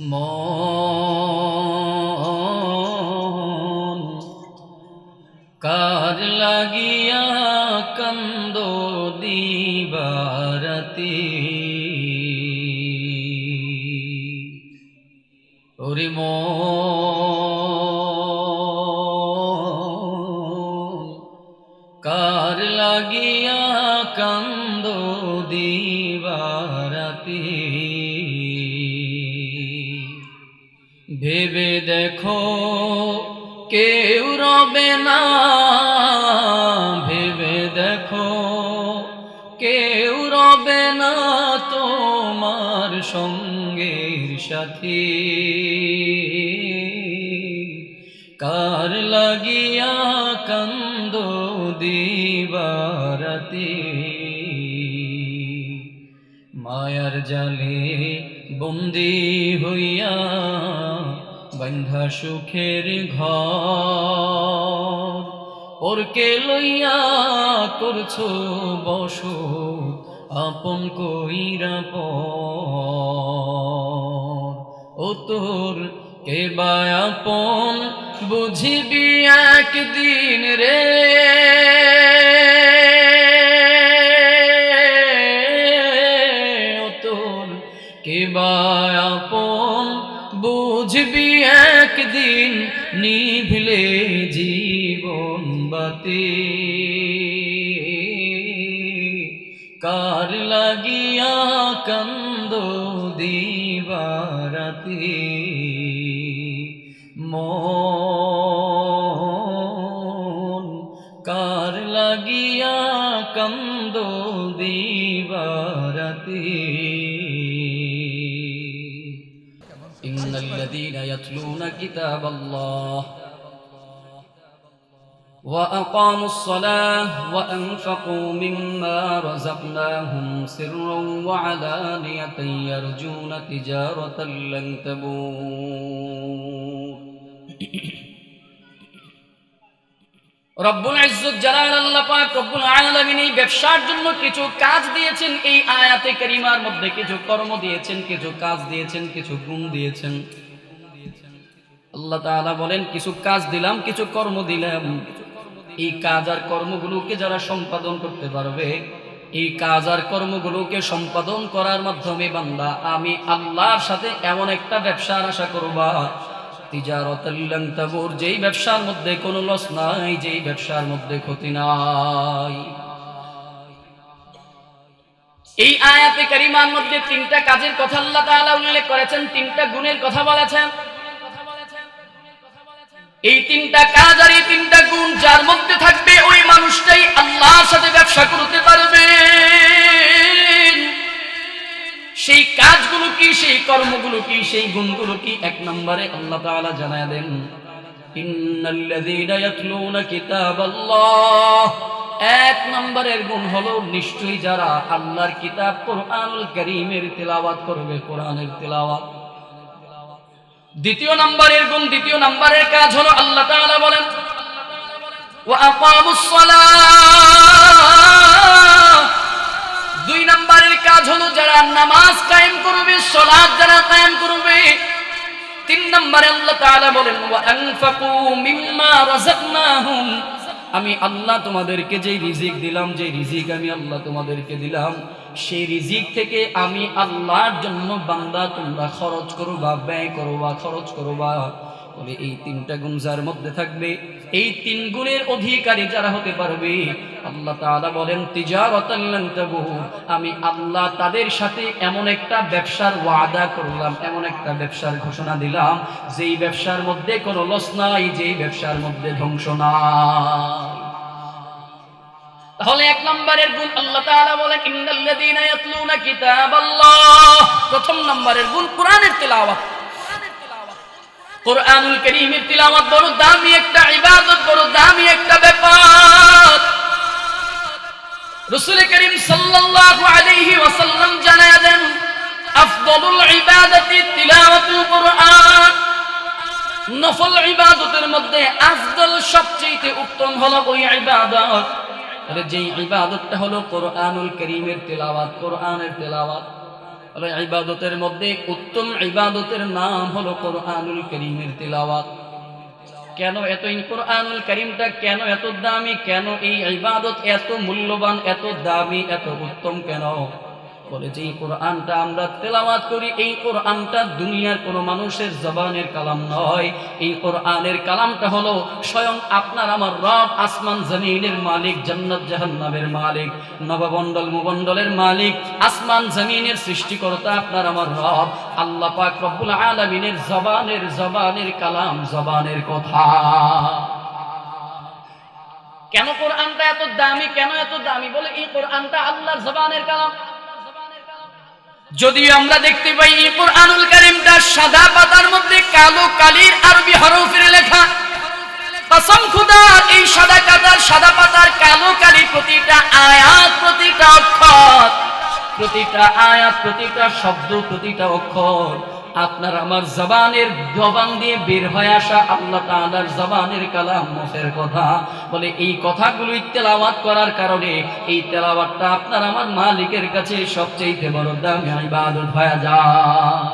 মন। কার লাগিয়া কন্দ দিবারতি? না ভেবে দেখো কেউ রবে না তোমার সঙ্গের সাথী। কার লাগিয়া কন্দ দিবারতি? মায়ার জালে বন্দি হইয়া বন্ধা সুখের ঘর। ওরকে লইয়া করছ বস আপন কইরা ও তোর কে বা আপন, বুঝিবি একদিন রে। নিভিলে জীবন বাতি। কার লাগিয়া কন্দ দিবারাতি। মন কার লাগিয়া কন্দ দিবারাতি। الذين يتلون كتاب الله وأقاموا الصلاة وأنفقوا مما رزقناهم سرا وعلانية يرجون تجارة لن تبور রব্বুল ইজ্জত জালাল আল্লাহ পাক রব্বুল আলামিন এই ব্যবসার জন্য কিছু কাজ দিয়েছেন এই আয়াতে কারিমার মধ্যে কিছু কর্ম দিয়েছেন কিছু কাজ দিয়েছেন কিছু গুণ দিয়েছেন আল্লাহ তাআলা বলেন, কিছু কাজ দিলাম, কিছু কর্ম দিলাম। এই কাজ আর কর্মগুলোকে যারা সম্পাদন করতে পারবে, এই কাজ আর কর্মগুলোকে সম্পাদন করার মাধ্যমে বান্দা, আমি আল্লাহর সাথে এমন একটা ব্যবসার আশা করবা। তিজারতাল্লাং তাবুর যেই ব্যবসার মধ্যে কোনো লস নাই, যেই ব্যবসার মধ্যে ক্ষতি নাই। এই আয়াতে কারিমার মধ্যে তিনটা কাজের কথা আল্লাহ তাআলা উল্লেখ করেছেন, তিনটা গুণের কথা বলেছেন। এই তিনটা কাজ আর এই তিনটা গুণ যার মধ্যে থাকবে, ওই মানুষটাই আল্লাহর সাথে ব্যবসা করতে পারবে। সেই কাজগুলো কি, সেই কর্মগুলো কি, সেই গুণগুলো কি? এক নম্বরে আল্লাহ তাআলা জানায় দেন, ইন্নাল্লাযীনা ইয়াতলুনা কিতাবাল্লাহ। এক নম্বরের গুণ হলো, নিশ্চয়ই যারা আল্লাহর কিতাব কোরআনুল কারীমের তেলাওয়াত করবে, কোরআনের তেলাওয়াত। দ্বিতীয় নম্বরের গুণ, দ্বিতীয় নম্বরের কাজ হলো আল্লাহ তাআলা বলেন, ওয়া আকামুস সালাহ দুই নম্বরের কাজ হলো যারা নামাজ কায়েম করবে, সালাত যারা কায়েম করবে। তিন নম্বরে আল্লাহ তাআলা বলেন, ওয়া আনফাকু মিম্মা রাযাকনাহুম। আমি আল্লাহ তোমাদেরকে যে রিজিক দিলাম যে রিজিক আমি আল্লাহ তোমাদেরকে দিলাম সেই রিজিক থেকে আমি আল্লাহর জন্য বান্দা, তোমরা খরচ করবা ব্যয় করবা খরচ করবা বলে এই তিনটা গুণ মধ্যে থাকবে, এই তিন গুণের অধিকারী যারা হতে পারবে, আল্লাহ তাআলা বলেন আমি আল্লাহ তাদের সাথে এমন একটা ব্যবসার ওয়াদা করলাম, এমন একটা ব্যবসার ঘোষণা দিলাম, যেই ব্যবসার মধ্যে কোনো লস নাই, যেই ব্যবসার মধ্যে ধ্বংস নাই। তাহলে এক নম্বরের গুণ আল্লাহ তাআলা বলেন, ইন্নাল্লাযীনা ইয়াতলুনা কিতাবাল্লাহ। প্রথম নম্বরের গুণ কোরআনের তেলাওয়াত। কোরআনুল কারীমের তিলাওয়াত বড় দামি একটা ইবাদত, বড় দামি একটা ব্যাপার। রাসূল করিম সাল্লাল্লাহু আলাইহি ওয়াসাল্লাম জানায় দেন, আফদলুল ইবাদাতি তিলাওয়াতুল কোরআন। নফল ইবাদতের মধ্যে আফদল সবচেয়ে উত্তম হলো ওই ইবাদত। আরে যে ইবাদতটা হলো কোরআনুল করিমের তেলাওয়াত, কোরআনের তেলাওয়াত। আরে ইবাদতের মধ্যে উত্তম ইবাদতের নাম হলো কোরআনুল করিমের তেলাওয়াত। কেন এত কোরআনুল করিমটা কেন এত দামি? কেন এই ইবাদত এত মূল্যবান, এত দামি, এত উত্তম কেন? বলে যে এই কোরআনটা আমরা তেলাওয়াত করি, এই কোরআনটা দুনিয়ার কোনো মানুষের জবানের কালাম নয়। এই কোরআনের কালামটা হলো, স্বয়ং আপনার আমার রব আসমান জমিনের মালিক, জান্নাত জাহান্নামের মালিক, নবমণ্ডল মুমণ্ডলের মালিক, আসমান জমিনের সৃষ্টিকর্তা আপনার আমার রব। আল্লাহ পাক রব্বুল আলামিনের জবানের জবানের কালাম, জবানের কথা। কেন কোরআনটা এত দামি, কেন এত দামি বলে এই কোরআনটা আল্লাহর জবানের কালাম? যদিও আমরা দেখতে পাই এই কোরআনুল কারিমটা সাদা পাতার মধ্যে কালো কালির আরবি হরফের লেখা। কসম খোদা, এই সাদা কাতার, সাদা পাতার কালো কালি প্রতিটা আয়াত, প্রতিটা অক্ষর, প্রতিটা আয়াত, প্রতিটা শব্দ, প্রতিটা অক্ষর। আপনার আমার জবানের জবান দিয়ে বের হয়ে আসা আল্লাহ তাআলার জবানের কালাম মুখের কথা। বলে এই কথাগুলো তেলাওয়াত করার কারণে এই তেলাওয়াতটা আপনার আমার মালিকের কাছে সবচেয়ে বড় দামি ইবাদত হয়ে যায়।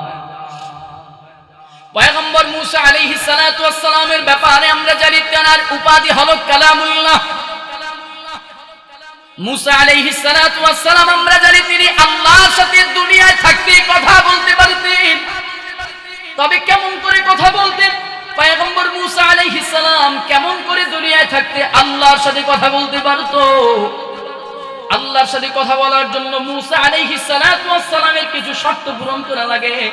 পয়গম্বর মুসা আলাইহিস সালাতু ওয়াস সালামের ব্যাপারে আমরা জানি তেনার উপাধি হলো কালামুল্লাহ। মুসা আলাইহিস সালাতু ওয়াস সালাম আমরা জানি তিনি আল্লাহর সাথে দুনিয়ায় থাকতে কথা বলতে পারতেন। তবে কেমন করে কথা বলতেন? পয়গম্বর মুসা আলাইহিস সালাম কেমন করে দুনিয়ায় থাকতে আল্লাহর সাথে কথা বলতে পারতো? আল্লাহর সাথে কথা বলার জন্য মুসা আলাইহিস সালাতু ওয়াস সালামের কিছু শর্ত পূরণ করা লাগে।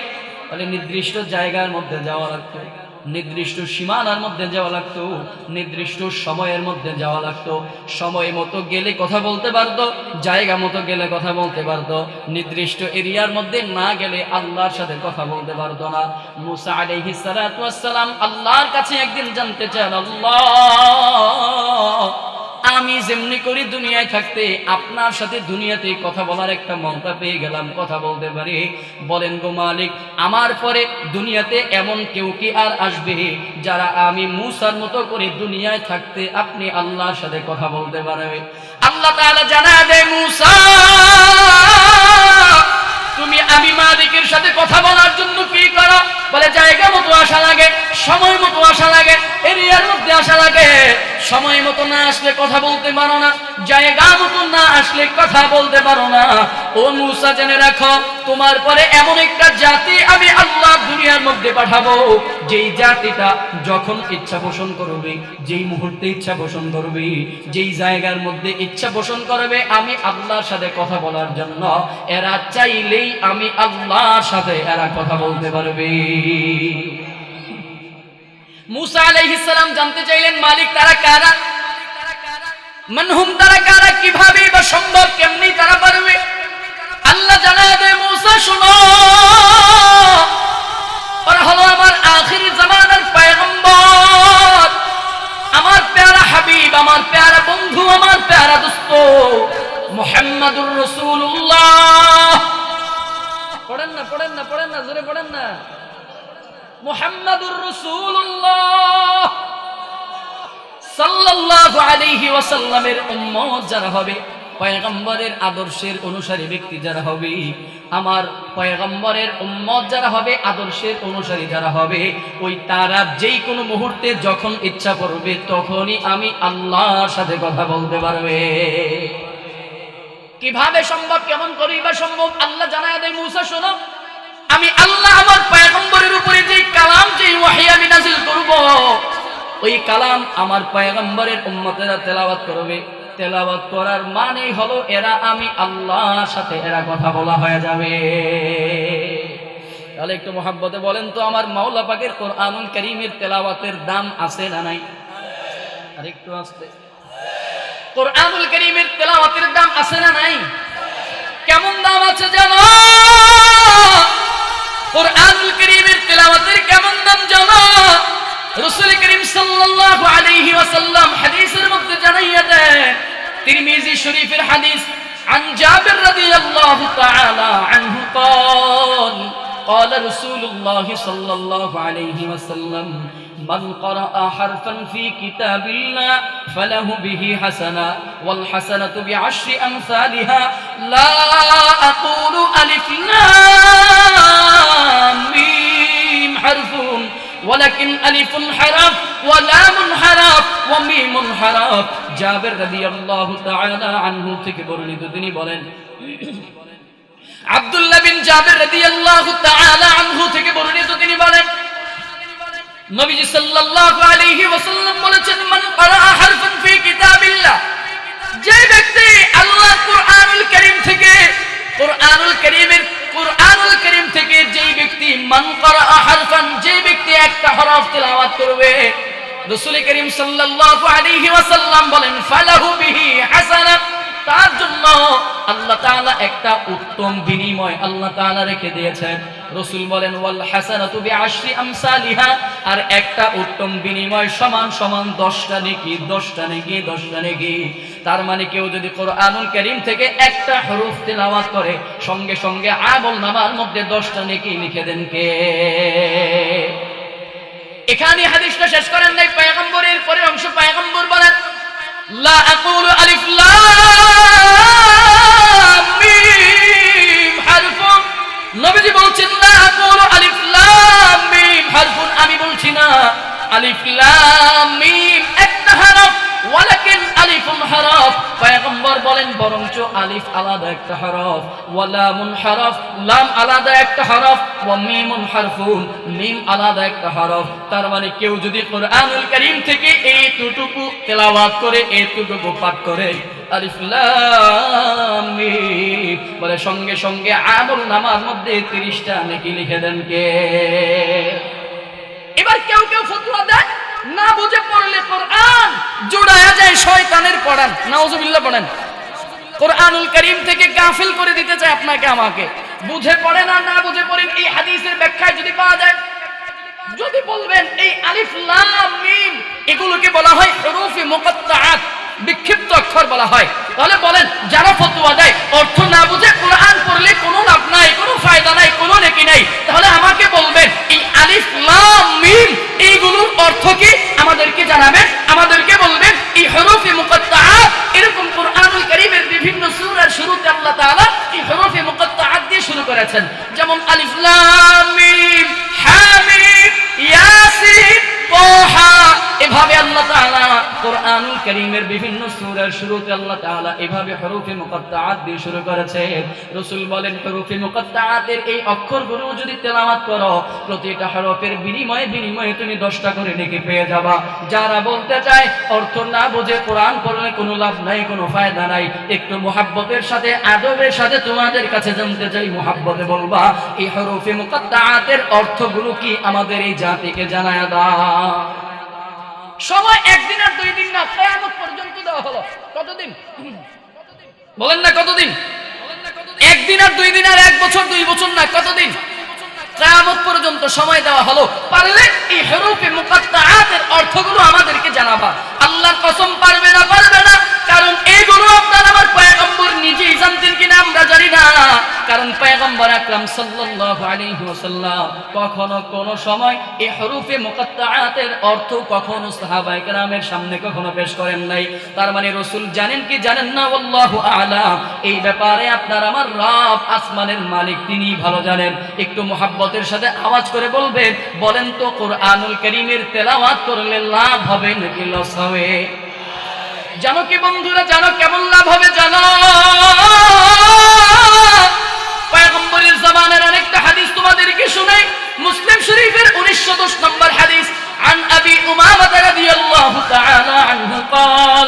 বলে নির্দিষ্ট জায়গার মধ্যে যাওয়া লাগতো নির্দিষ্ট সীমানার মধ্যে যাওয়া লাগতো, নির্দিষ্ট সময়ের মধ্যে যাওয়া লাগতো। সময় মতো গেলে কথা বলতে পারতো, জায়গা মতো গেলে কথা বলতে পারতো। নির্দিষ্ট এরিয়ার মধ্যে না গেলে আল্লাহর সাথে কথা বলতে পারতো না। মুসা আলহি সালাম আল্লাহর কাছে একদিন জানতে চান, আল্লাহ! আমি যেমনি করি দুনিয়ায় থাকতে, আপনার সাথে দুনিয়াতে কথা বলার একটা মমতা পেয়ে গেলাম, কথা বলতে পারি। বলেন গো মালিক, আমার পরে দুনিয়াতে এমন কেউ কি আর আসবে? যারা আমি মুসার মতো করে দুনিয়ায় থাকতে আপনি আল্লাহর সাথে কথা বলতে পারবে। আল্লাহ তাআলা জানা দেয়, মুসা, তুমি আমি মালিকের সাথে কথা বলার জন্য কি করো? বলে জায়গা মতো আসা লাগে, সময় মতো আসা লাগে, এরিয়ার মধ্যে আসা লাগে। সময় মতো না আসলে কথা বলতে পারো না, জায়গা মতো না আসলে কথা বলতে পারো না। ও মুসা, জেনে রাখো, তোমার পরে এমন একটা জাতি আমি আল্লাহ দুনিয়ার মধ্যে পাঠাবো। যেই জাতিটা যখন ইচ্ছা পোষণ করবে, যেই মুহূর্তে ইচ্ছা পোষণ করবে, যেই জায়গার মধ্যে ইচ্ছা পোষণ করবে, আমি আল্লাহর সাথে কথা বলার জন্য এরা চাইলেই আমি আল্লাহর সাথে এরা কথা বলতে পারবে। মুসা আলাইহিস সালাম জানতে চাইলেন, মালিক তারা কারা? মানহুম তারা কারা? কীভাবে বা সম্ভব কেমনি তারা পারবে? আল্লাহ জানা দেয়, মুসা, শোনো। ওরা হলো আমার আখির জামানার পয়গম্বর। আমার প্যারা হাবিব, আমার প্যারা বন্ধু, আমার প্যারা দোস্ত। মুহাম্মাদুর রাসূলুল্লাহ। পড়েন না পড়েন না পড়েন না, জোরে পড়েন না। মুহাম্মাদুর রাসূলুল্লাহ। সাল্লাল্লাহু আলাইহি ওয়াসাল্লামের উম্মত যারা হবে, পয়গম্বরের আদর্শের অনুসারী ব্যক্তি যারা হবে, আমার পয়গম্বরের উম্মত যারা হবে, আদর্শের অনুসারী যারা হবে, ওই তারা যেই কোনো মুহূর্তে যখন ইচ্ছা করবে, তখনই আমি আল্লাহর সাথে কথা বলতে পারবে। কীভাবে সম্ভব, কেমন করেই বা সম্ভব, আল্লাহ জানায় দেয়, মুসা, শোনো আমি আল্লাহ আমার পয়গম্বরের উপরে যে কালাম যে ওয়াহি আমি নাজিল করব, ওই কালাম আমার পয়গম্বরের উম্মতেরা তেলাওয়াত করবে। তেলাওয়াত করার মানে হলো এরা আমি আল্লাহর সাথে এরা কথা বলা হয়ে যাবে। তাহলে একটু মহাব্বতে বলেন তো, আমার মাওলা পাকের কোরআনুল করিমের তেলাওয়াতের দাম আছে না নাই? আর একটু আসতে। কোরআনুল করিমের তেলাওয়াতের দাম আছে না নাই? কেমন দাম আছে জানো? কোরআনুল করিমের তেলাওয়াতের কেমন দাম জানো? রাসূল করিম সাল্লাল্লাহু আলাইহি ওয়াসাল্লাম হাদিসের মধ্যে জানাইয়া দেন তিরমিজি শরীফের হাদিস, আন জাবির রাদিয়াল্লাহু তাআলা قال رسول الله صلى الله عليه وسلم من قرأ حرفا في كتاب الله فله به حسنة والحسنة بعشر أمثالها. لا أقول ألف ميم حرف ولكن ألف حرف ولام حرف وميم حرف جابر رضي الله تعالى عنه تكبر لددني بولن. আব্দুল্লাহ বিন জাবের রাদিয়াল্লাহু তাআলা আনহু থেকে বর্ণিত তিনি বলেন, নবীজি সাল্লাল্লাহু আলাইহি ওয়াসাল্লাম বলেছেন, মান ক্বারা হারফান ফি কিতাবিল্লাহ যে ব্যক্তি আল্লাহ কুরআনুল কারীম থেকে, কুরআনুল কারীমের কুরআনুল কারীম থেকে যেই ব্যক্তি, মান ক্বারা হারফান যে ব্যক্তি একটা হরফ তেলাওয়াত করবে, রাসূল করিম সাল্লাল্লাহু আলাইহি ওয়াসাল্লাম বলেন, ফালাহু বিহি হাসানাত তার জন্য আল্লাহ তাআলা একটা উত্তম বিনিময় আল্লাহ তাআলা রেখে দিয়েছেন। রসুল বলেন, ওয়াল হাসানাতু বিআশরি আমসালিহা? আর একটা উত্তম বিনিময় সমান সমান 10টা নেকি 10টা নেকি 10টা নেকি। তার মানে কেউ যদি কোরআনুল কারীম থেকে একটা হরফ তেলাওয়াত করে, সঙ্গে সঙ্গে আমল নামার মধ্যে 10টা নেকি লিখে দেন কে? এখানে হাদিসটা শেষ করেন নাই, পয়গম্বরের পরের অংশ, পয়গম্বর বলেন, লা আকুলু আলিফ লাম। হারফুন আমি বলছি না। আলিফ, লাম, মিম, একটা হরফ। ওয়ালাকিন আলিফুন হরফ। পয়গম্বর বলেন, বরঞ্চ আলিফ আলাদা একটা হরফ। ওয়ালামুন হরফ, লাম আলাদা একটা হরফ। ওয়া মিমুন হরফুন, মিম আলাদা একটা হরফ। তার মানে কেউ যদি কোরআনুল কারীম থেকে এইটুকু তেলাওয়াত করে এই এইটুকু পাঠ করে, আলিফ, লাম বলে সঙ্গে সঙ্গে আমল নামার মধ্যে 30টা নেকি লিখে দেন কে? এবার কেউ কেউ ফতুয়া দেয়, না বুঝে পড়লে কোরআন জোড়ায়া যায় শয়তানের পড়ান। নাউজুবিল্লাহ পড়েন। কোরআনুল করিম থেকে গাফিল করে দিতে চায় আপনাকে, আমাকে। বুঝে পড়ে না না বুঝে পড়েন, এই হাদিসের ব্যাখ্যায় যদি পাওয়া যায়, যদি বলবেন, এই আলিফ লাম মিম, এগুলোকে বলা হয় হরুফে মুকাত্তাআত। বিক্ষিপ্ত অক্ষর বলা হয়। তাহলে বলেন, যারা ফতুয়া দেয়, অর্থ না বুঝে কোরআন পড়লে কোনো লাভ নাই, কোনো ফায়দা নাই, কোনো নেকি নাই। তাহলে আমাকে বলবেন, এই আলিফ, লাম, মিম, এইগুলোর অর্থ কি? আমাদেরকে জানাবেন, আমাদেরকে সূরার শুরুতে আল্লাহ তাআলা এভাবে হরফে মুকাত্তাআত দিয়ে শুরু করেছে। রাসূল বলেন, হরফে মুকাত্তাআতের এই অক্ষরগুলো যদি তেলাওয়াত করো, প্রতিটা হরফের বিনিময়ে বিনিময়ে তুমি 10টা করে নেকি পেয়ে যাবা। যারা বলতে চায়, অর্থ না বুঝে কোরআন পড়লে কোনো লাভ নাই, কোনো ফায়দা নাই। একটু মোহাব্বতের সাথে, আদবের সাথে তোমাদের কাছে জানতে চাই, মোহাব্বতে বলবা, এই হরফে মুকাত্তাআতের অর্থগুলো কি আমাদের এই জাতিকে জানায় দাও? সময় একদিন আর দুই দিন না, কেয়ামত পর্যন্ত দেওয়া হলো। কতদিন? বলেন না কতদিন? একদিন আর দুই দিন আর এক বছর, দুই বছর না, কতদিন? কেয়ামত পর্যন্ত সময় দেওয়া হলো। পারলে এই হরফে মুকাত্তাআতের অর্থগুলো আমাদেরকে জানাবা। আল্লাহর কসম পারবে না পারবে না। কারণ এইগুলো আপনার আমার পয়গম্বর নিজেই জানতেন কিনা আমরা জানি না। কারণ পয়গম্বর আকরাম সাল্লাল্লাহু আলাইহি ওয়াসাল্লাম কখনো কোন সময় এই হরফে মুকাত্তাআতের অর্থ কখনো সাহাবায়ে কেরামের সামনে কখনো পেশ করেন নাই। তার মানে রাসূল জানেন কি জানেন না? আল্লাহু আ'লাম। এই ব্যাপারে আপনার আমার রব, আসমানের মালিক, তিনিই ভালো জানেন। একটু মোহাব্বতের সাথে আওয়াজ করে বলবেন, বলেন তো কোরআনুল কারীমের তেলাওয়াত করলে লাভ হবে নাকি লস হবে? জানো কি বন্ধুরা, জানো কেমন লাভ হবে, জানো? হাদিস তোমাদেরকে শুনাই মুসলিম শরীফের 1910 নম্বর হাদিস عن أبي أمامة رضي الله تعالى عنه قال قال رسول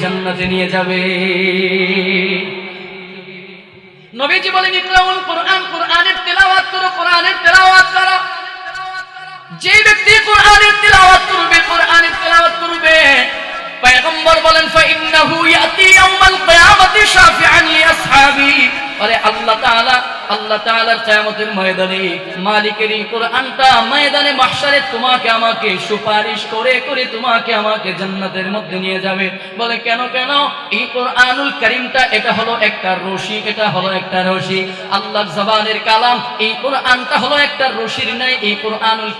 জান্নাতে নিয়ে যাবে। নবীজি বলেন, ইকরাউল কোরআন, কোরআনের তেলাওয়াত করো, কোরআনের তেলাওয়াত করো। যে ব্যক্তি কোরআনের তেলাওয়াত করবে, কোরআনের তেলাওয়াত করবে, পয়গম্বর বলেন, ফা ইন্নাহু ইয়াতি ইয়াউমাল কিয়ামাতি শাফিআন লিআসহাবি আরে আল্লাহ তাআলা, আল্লাহ তাআলার কিয়ামতের ময়দানে মালিকের ময়দানে মাহশারে তোমাকে আমাকে সুপারিশ করে করে তোমাকে আমাকে জান্নাতের মধ্যে নিয়ে যাবে। বলে কেন কেন? এই কারীমটা এটা হলো একটা রশি, এটা হলো একটা রশি। আল্লাহর জবানের কালাম, এই কোরআনটা হলো একটা রশির এই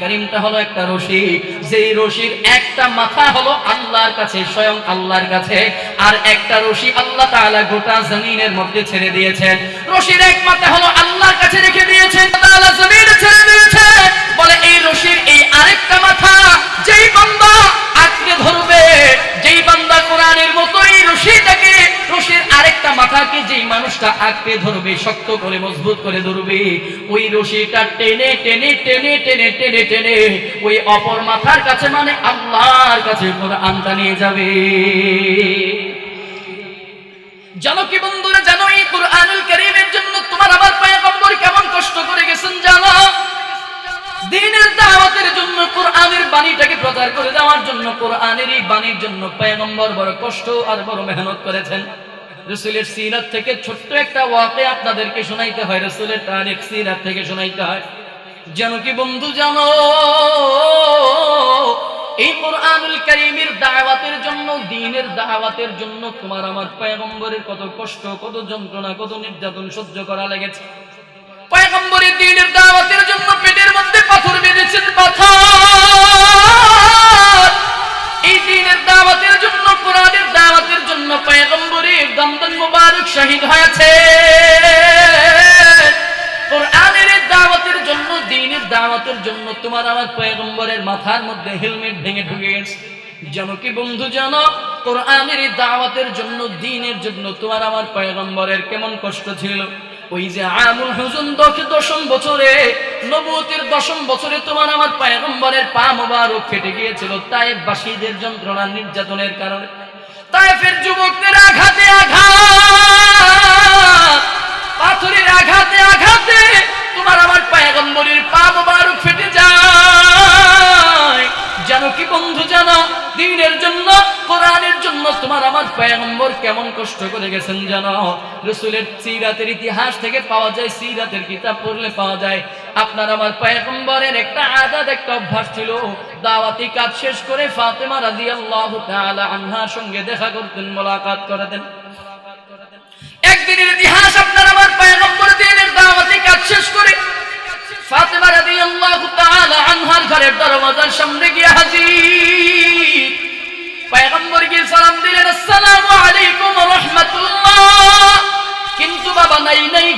কারীমটা হলো একটা রশি। যেই রশির একটা মাথা হলো আল্লাহর কাছে, স্বয়ং আল্লাহর কাছে। আর একটা রশি আল্লাহ তাআলা গোটা জমিনের মধ্যে ছেড়ে দিয়েছেন। রশির এক মাথা হলো আল্লাহর কাছে রেখে দিয়েছেন। তাআলা জমিনে ছেড়ে দিয়েছে বলে এই রশির এই আরেকটা মাথা, যেই বান্দা আঁকড়ে ধরবে, যেই বান্দা কোরআনের মতো এই রশিটাকে রশির আরেকটা মাথাকে যেই মানুষটা আঁকড়ে ধরবে, শক্ত করে, মজবুত করে ধরবে, ওই রশিটা টেনে টেনে টেনে টেনে টেনে টেনে, ওই অপর মাথার কাছে মানে আল্লাহর কাছে কোরআনটা নিয়ে যাবে। জানো কি বন্ধুরা, জানো এই কোরআনুল কারীমের জন্য তোমার আমার পয়গম্বর কেমন কষ্ট করে গেছেন জানো? দিনের দাওয়াতের জন্য কোরআনের বাণীটাকে প্রচার করে দেওয়ার জন্য কোরআনের এই বাণীর জন্য পয়গম্বর বড় কষ্ট আর বড় মেহনত করেছেন। রসুলের সিরাত থেকে ছোট্ট একটা ওয়াকে আপনাদেরকে শোনাইতে হয়, রসুলের তারিখ সিরাত থেকে শোনাইতে হয়। যেন কি বন্ধু, জানো? এই কোরআনুল কারীমের দাওয়াতের জন্য দ্বীনের দাওয়াতের জন্য তোমার আমার পয়গম্বরের কত কষ্ট, কত যন্ত্রণা, কত নির্যাতন সহ্য করা লেগেছে। পয়গম্বরের দ্বীনের দাওয়াতের জন্য পেটের মধ্যে পাথর বেঁধেছেন পাথর। এই দিনের দাওয়াতের জন্য, কোরআনের দাওয়াতের জন্য পয়গম্বরের দমদম মুবারক শহীদ হয়েছে। কোরআনের এই দাওয়াতের জন্য তোমার আমার পয়গম্বরের মাথার মধ্যে হেলমেট ভেঙে ঢুকে গেছে জানো কি বন্ধু, জানো? কোরআনের দাওয়াতের জন্য দ্বীনের জন্য তোমার আমার পয়গম্বরের কেমন কষ্ট ছিল? ওই যে আমুল হুজুন দশ- দশম বছরে নবুতির দশম বছরে তোমার আমার পয়গম্বরের পা মোবারক ফেটে গিয়েছিল। তাইফ বাসীদের যন্ত্রণা নির্যাতনের কারণে। তাইফের যুবকদের আঘাতে, আঘাত! পাথরের আঘাতে আঘাতে! তোমার আমার পায়গম্বরের পা মোবারক ফেটে যায়। জানো কি বন্ধু জানো, দিনের জন্য, কোরআনের জন্য তোমার আমার পায়গম্বর কেমন কষ্ট করে গেছেন জানো? রসুলের সিরাতের ইতিহাস থেকে পাওয়া যায়, সিরাতের কিতাব পড়লে পাওয়া যায়। আপনার আমার পায়গম্বরের একটা আদাত, একটা অভ্যাস ছিল, দাওয়াতি কাজ শেষ করে ফাতেমা রাদিয়াল্লাহু তাআলা আনহার সঙ্গে দেখা করতেন, মোলাকাত করতেন। একদিনের ইতিহাস আপনার আমার পয়গম্বর দিনের দাওয়াতি কাজ শেষ করে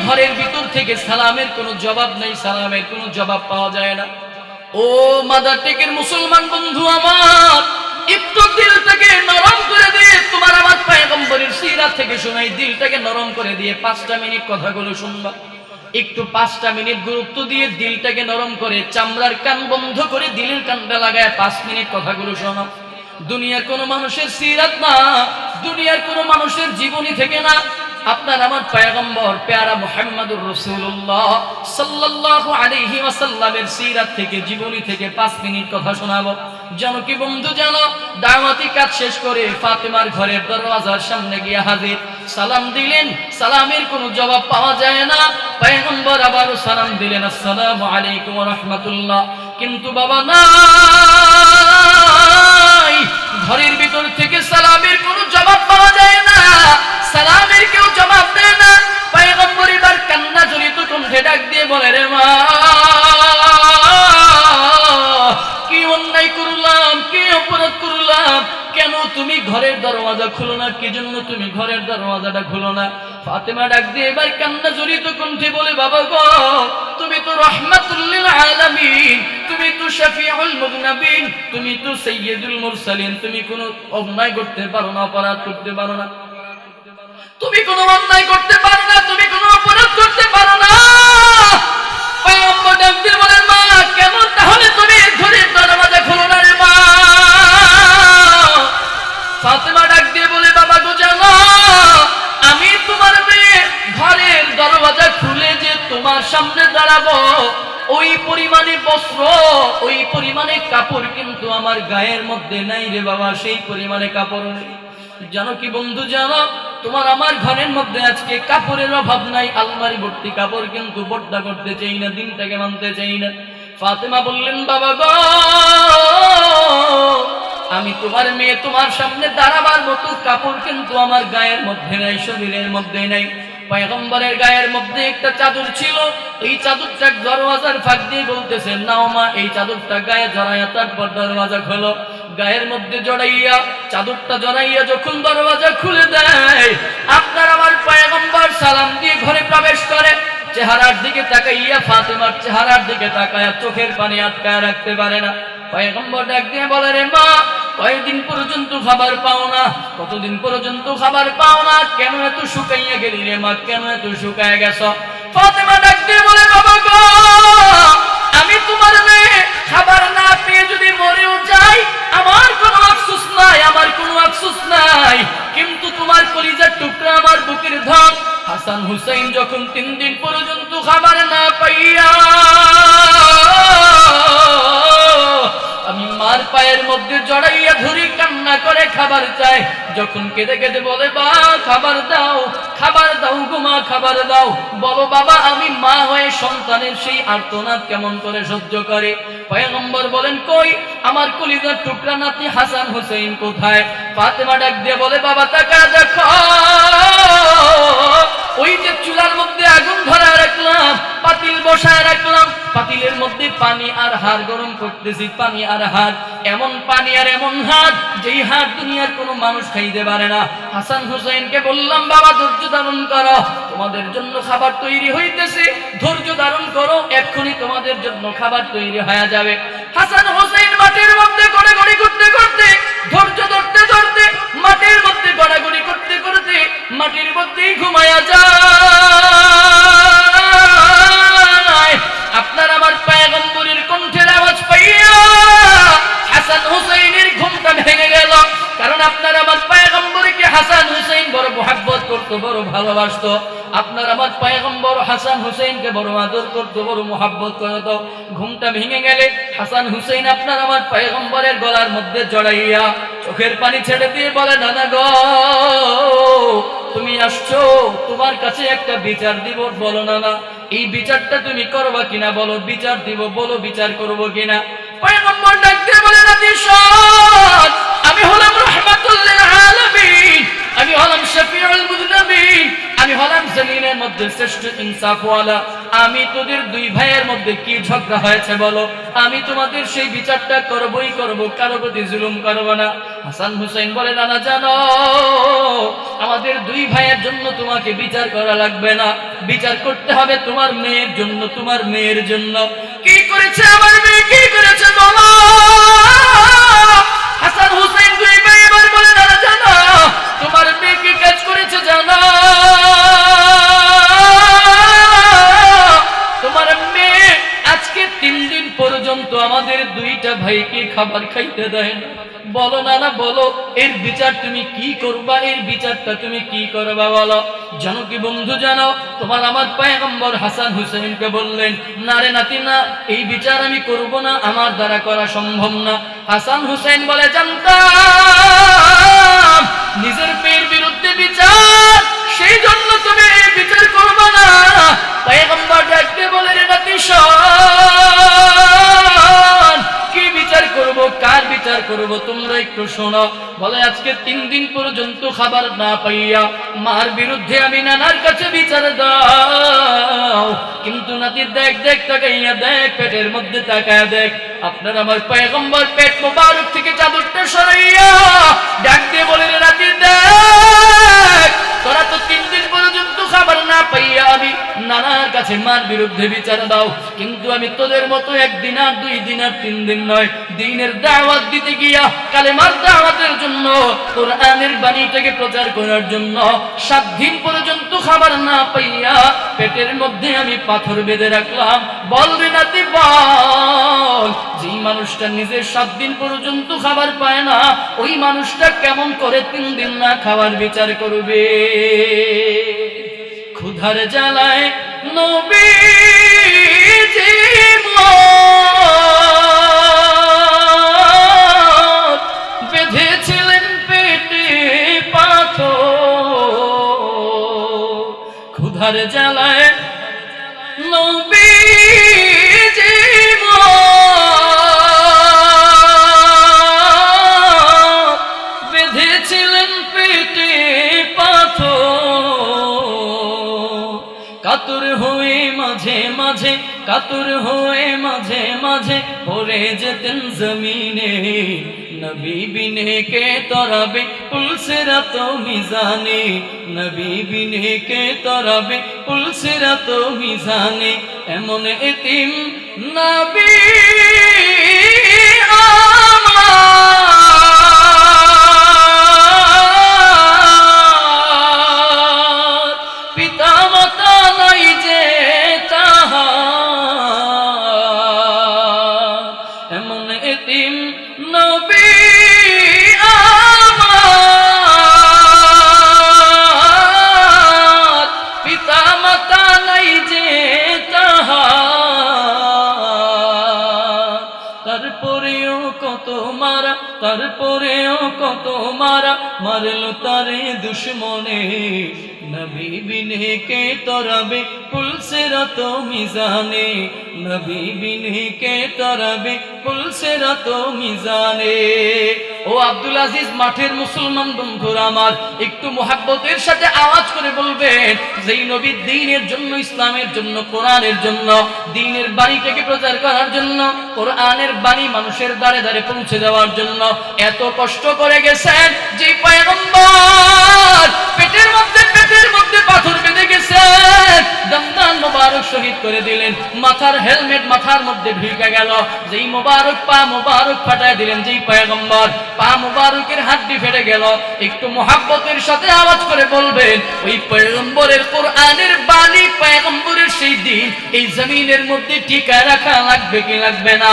ঘরের ভিতর থেকে সালামের কোনো জবাব নাই, সালামের জবাব পাওয়া যায় না। ও মাদার টেকের মুসলমান বন্ধু আমার, একটু দিলটাকে নরম করে দিয়ে তোমার আমার পয়গম্বরের সিরাত থেকে শোনাই, দিলটাকে নরম করে দিয়ে পাঁচটা মিনিট কথাগুলো শুনবা। একটু পাঁচটা মিনিট গুরুত্ব দিয়ে দিলটাকে নরম করে চামড়ার কান বন্ধ করে দিলের কানটা লাগায় পাঁচ মিনিট কথাগুলো শোনো। দুনিয়ার কোনো মানুষের সিরাত না, দুনিয়ার কোনো মানুষের জীবনী থেকে না। আপনার আমার পয়গম্বর, পেয়ারা মুহাম্মাদুর রাসূলুল্লাহ সাল্লাল্লাহু আলাইহি ওয়াসাল্লামের সিরাত থেকে, জীবনী থেকে পাঁচ মিনিট কথা শোনাবো। জানো কি বন্ধু জানো, দাওয়াতি কাজ শেষ করে ফাতেমার ঘরের দরওয়াজার সামনে গিয়ে হাজির। সালাম দিলেন, সালামের কোনো জবাব পাওয়া যায় না। পয়গম্বর আবারও সালাম দিলেন, আসসালামু আলাইকুম রাহমাতুল্লাহ। কিন্তু বাবা নাই। ঘরের ভিতর থেকে সালামের কোনো জবাব পাওয়া যায় না। সালামের কেউ জবাব দেয় না। পয়গম্বর এবার কান্না জড়িত কণ্ঠে ডাক দিয়ে বলে, রে মা, কি অন্যায় করলাম, কি অপরাধ করলাম? কেন তুমি ঘরের দরওয়াজা খুলো না, কি জন্য তুমি ঘরের দরওয়াজাটা খুলো না? ফাতেমা ডাক দিয়ে এবার কান্না জড়িত কণ্ঠে বলে, বাবা গো, তুমি তো রহমাতুল্লিল আলামিন, তুমি তো শফিউল মুগনাবিন, তুমি তো সাইয়্যিদুল মুরসালিন, তুমি কোনো অন্যায় করতে পারো না, অপরাধ করতে পারো না। তুমি কোনো অন্যায় করতে পারো না, তুমি কোনো অপরাধ করতে যাব ওই পরিমাণে বস্ত্র, ওই পরিমাণে কাপড় কিন্তু আমার গায়ের মধ্যে নাই রে বাবা, সেই পরিমাণে কাপড় নেই। জানো কি বন্ধু, জানো? তোমার আমার ঘরের মধ্যে আজকে কাপড়ের অভাব নাই, আলমারি ভর্তি কাপড় কিন্তু বড্ডা করতে চাই না, দিনটাকে মানতে চাই না। ফাতেমা বললেন, বাবা গো, আমি তোমার মেয়ে তোমার সামনে দাঁড়াবার মতো কাপড় কিন্তু আমার গায়ের মধ্যে নাই, শরীরের মধ্যে নাই। পয়গম্বরের গায়ের মধ্যে একটা চাদর ছিল, এই চাদরটা দরওয়াজার ফাঁক দিয়ে বলতেছেন নাও মা, এই চাদরটা গায়ে জড়াইয়া তারপর দরওয়াজা খোলো। গায়ের মধ্যে জড়াইয়া, চাদরটা জড়াইয়া যখন দরওয়াজা খুলে দেয়, আপনার আমার পয়গম্বর সালাম দিয়ে ঘরে প্রবেশ করে। চেহারার দিকে তাকাইয়া ফাতেমার চেহারার দিকে তাকায়া চোখের পানি আটকায় রাখতে পারে না। পয়গম্বর ডাক দিয়ে বলে, রে মা কয়েকদিন পর্যন্ত খাবার পাও না। কতদিন পর্যন্ত খাবার পাও না? কেন এত শুকাইয়া গেলি রে মা? কেন এত শুকায় গেছ? ফাতেমা ডাক দিয়ে বলে, বাবা গো, আমি তোমার মেয়ে। খাবার না পেয়ে যদি মরেও যাই, আমার কোনো আফসোস নাই, আমার কোনো আফসোস নাই। কিন্তু তোমার কলিজার টুকরা আমার বুকের ধন। হাসান হুসাইন যখন তিন দিন পর্যন্ত খাবার না পাইয়া মার পায়ের মধ্যে জড়াইয়া ধরি কান্না করে খাবার চাই যখন কেঁদে কেঁদে বলে, বা, খাবার দাও খাবার দাও গোমা খাবার দাও। বলো, বাবা, আমি মা হয়ে সন্তানের সেই আর্তনাদ কেমন করে সহ্য করে? পয়গম্বর বলেন, কই, আমার কলিজার টুকরা নাতি হাসান হোসেন কোথায়? ফাতেমা ডাক দিয়ে বলে, বাবা তাকা দেখো। হাসান তোমাদের জন্য খাবার তৈরি হইতেছে, ধৈর্য ধারণ করো, এক্ষুনি তোমাদের জন্য খাবার তৈরি হয়ে যাবে। হাসান হুসাইন মাটির মধ্যে করতে করতে ধৈর্য ধরতে ধরতে মাটির গড়াগড়ি করতে করতে মাটির মধ্যেই ঘুমায়া যায়। আপনার আমার পায়গম্বরীর কণ্ঠের আওয়াজ পাইয়া হাসান হুসাইনের ঘুমটা ভেঙে গেল। কারণ আপনার আমার পায়গম্বরীকে হাসান হুসাইন বড় মহাব্বত করতো, বড় ভালোবাসতো। আপনার আমার পায়গম্বর হাসান হুসাইনকে বড় আদর করতো, বড় মহাব্বত করতো ঘুমটা ভেঙে গেলে হাসান হুসাইন আপনার আমার পায়গম্বরের গলার মধ্যে জড়াইয়া চোখের পানি ছেড়ে দিয়ে বলে, নানা গো, তুমি আসছো, তোমার কাছে একটা বিচার দিব। বলো না না এই বিচারটা তুমি করবা কিনা? বলো, বিচার দিব, বলো, বিচার করব কিনা? পয়গম্বর ডাক দিয়ে বলে আমি হলাম রহমাতুল্লিল আলামিন, আমি হলাম শফিউল মুযনিবিন আমি হলাম জমিনের মধ্যে শ্রেষ্ঠ ইনসাফওয়ালা। আমি তোদের দুই ভাইয়ের মধ্যে কি ঝগড়া হয়েছে বলো? আমি তোমাদের সেই বিচারটা করবই করব, কারও প্রতি জুলুম করব না। হাসান হুসাইন বলে, নানা, জানো, আমাদের দুই ভাইয়ের জন্য তোমাকে বিচার করা লাগবে না। বিচার করতে হবে তোমার মেয়ের জন্য, তোমার মেয়ের জন্য। কি করেছে আমার মেয়ে? কি করেছে বলো? ভাইকে খাবার খাইতে দেয়? না বলো না না বলো, এর বিচার তুমি কি করবা? এর বিচারটা তুমি কি করবা বলো? জানো কি বন্ধু, জানো, তোমার আমার পায়গম্বর হাসান হুসেনকে বললেন, না রে নাতি, না, এই বিচার আমি করব না, আমার দ্বারা করা সম্ভব না। হাসান হুসেন বলে, জানতাম, নিজের পেয়ের বিরুদ্ধে বিচার, সেই জন্য তুমি এই বিচার করবে না। পায়গম্বর ডাকতে বলে, রে নাতি শোন বিচার করব, তোমরা একটু শোনো। বলে, আজকে তিন দিন পর্যন্ত খাবার না পাইয়া মার বিরুদ্ধে আমি নানার কাছে বিচার দাও। কিন্তু নাতি দেখ দেখ, তাকাইয়া দেখ, পেটের মধ্যে তাকায় দেখ। আপনার আমার পয়গম্বর পেট মোবারক থেকে চাদরটা সরাইয়া ডাক দিয়ে বলে রে নাতি, দেখ, তোরা তো তিন না পাইয়া আমি নানার কাছে মার বিরুদ্ধে বিচার দাও। কিন্তু আমি তোদের মতো একদিন আর দুই দিন আর তিন দিন নয়, দিনের দাওয়াত দিতে গিয়া দাওয়াতের জন্য বাণীটাকে প্রচার করার জন্য সাত দিন পর্যন্ত খাবার না পাইয়া পেটের মধ্যে আমি পাথর বেঁধে রাখলাম। বল রে নাতি, বল। যেই মানুষটা নিজের সাত দিন পর্যন্ত খাবার পায় না, ওই মানুষটা কেমন করে তিন দিন না খাবার বিচার করবে? ক্ষুধার জ্বালায় নবী জীবন কাতর হয়ে মাঝে মাঝে পড়ে যেতেন জমিনে নবী বিনে কে তরাবে পুলসেরা তো মিজানে নবী বিনে কে তরাবে পুলসেরা তো মিজানে এমন এতিম নবী মাঠের মুসলমান বন্ধুরা আমার, একটু মোহাব্বতের সাথে আওয়াজ করে বলবেন, যেই নবী দিনের জন্য, ইসলামের জন্য, কোরআনের জন্য, দিনের বাণীটাকে প্রচার করার জন্য, কোরআনের বাণী মানুষের দ্বারে দ্বারে পৌঁছে দেওয়ার জন্য এত কষ্ট করে গেছেন যে পয়গম্বর, পেটের মধ্যে পেটের মধ্যে পাথর হাড্ডি ফেটে গেল। একটু মোহাব্বতের সাথে আওয়াজ করে বলবেন, ওই পয়গম্বরের কোরআনের বাণী পয়গম্বরের সেই দিন, এই জমিনের মধ্যে টিকা রাখা লাগবে কি লাগবে না?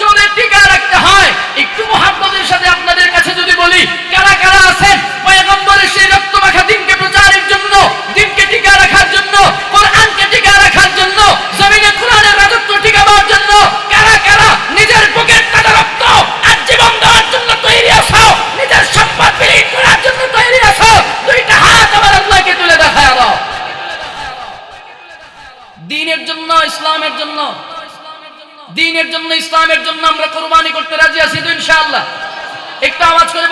জোরে টিকা রাখতে হয়। একটু মোহাম্মদের সাথে আপনাদের কাছে যদি বলি, কারা কারা আছেন পয়গম্বরের সেই রক্ত মাখা দিনকে প্রচারের জন্য, দিনকে টিকা রাখার জন্য, কোরআনকে টিকা রাখার জন্য, জমিনে কোরআনের রাজত্ব টিকাবার জন্য, কারা কারা নিজের পকেট কাটা রক্ত আর জীবন দেওয়ার জন্য তৈরি আছো নিজের সম্পদ বিলীন করার জন্য তৈরি আছো দুইটা হাত আমার আল্লাহকে তুলে দেখায় আলো দিনের জন্য ইসলামের জন্য দিনের জন্য ইসলামের জন্য আমরা কোরবানি করতে রাজি আছি তো ইনশাআল্লাহ একটু আওয়াজ করে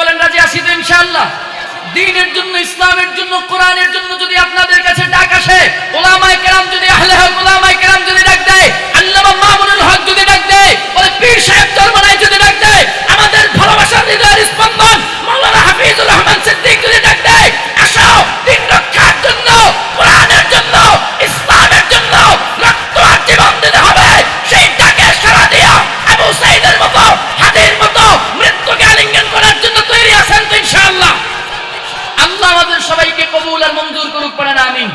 আছি তো ইনশাআল্লাহ। দিনের জন্য, ইসলামের জন্য, কোরআনের জন্য যদি আপনাদের কাছে ডাক আসে, ওলামায়ে কেরাম যদি, আহলে হক ওলামায়ে কেরাম যদি ডাক দেয়, আল্লামা মামুনুল হক যদি ডাক দেয়, বলে পীর সাহেব জরমানায় যদি ডাক দেয়, আমাদের ভালোবাসার হৃদয়ের স্পন্দন তৈরি